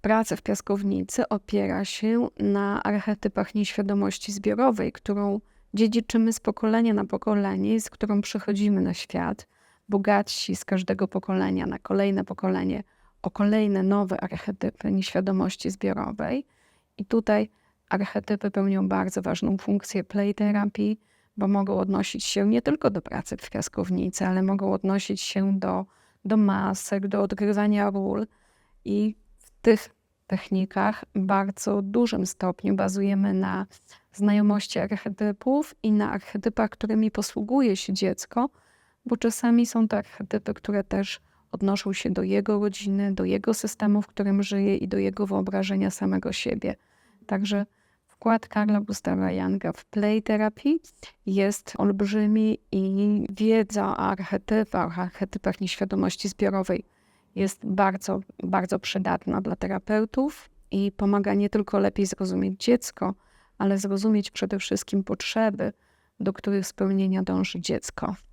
praca w piaskownicy opiera się na archetypach nieświadomości zbiorowej, którą dziedziczymy z pokolenia na pokolenie z którą przychodzimy na świat, bogatsi z każdego pokolenia na kolejne pokolenie o kolejne nowe archetypy nieświadomości zbiorowej. I tutaj archetypy pełnią bardzo ważną funkcję play terapii, bo mogą odnosić się nie tylko do pracy w piaskownicy, ale mogą odnosić się do, do masek, do odgrywania ról. I tych technikach w bardzo dużym stopniu bazujemy na znajomości archetypów i na archetypach, którymi posługuje się dziecko, bo czasami są to archetypy, które też odnoszą się do jego rodziny, do jego systemu, w którym żyje i do jego wyobrażenia samego siebie. Także wkład Karla Gustava Younga w play terapii jest olbrzymi i wiedza o archetypach, archetypach nieświadomości zbiorowej jest bardzo, bardzo przydatna dla terapeutów i pomaga nie tylko lepiej zrozumieć dziecko, ale zrozumieć przede wszystkim potrzeby, do których spełnienia dąży dziecko.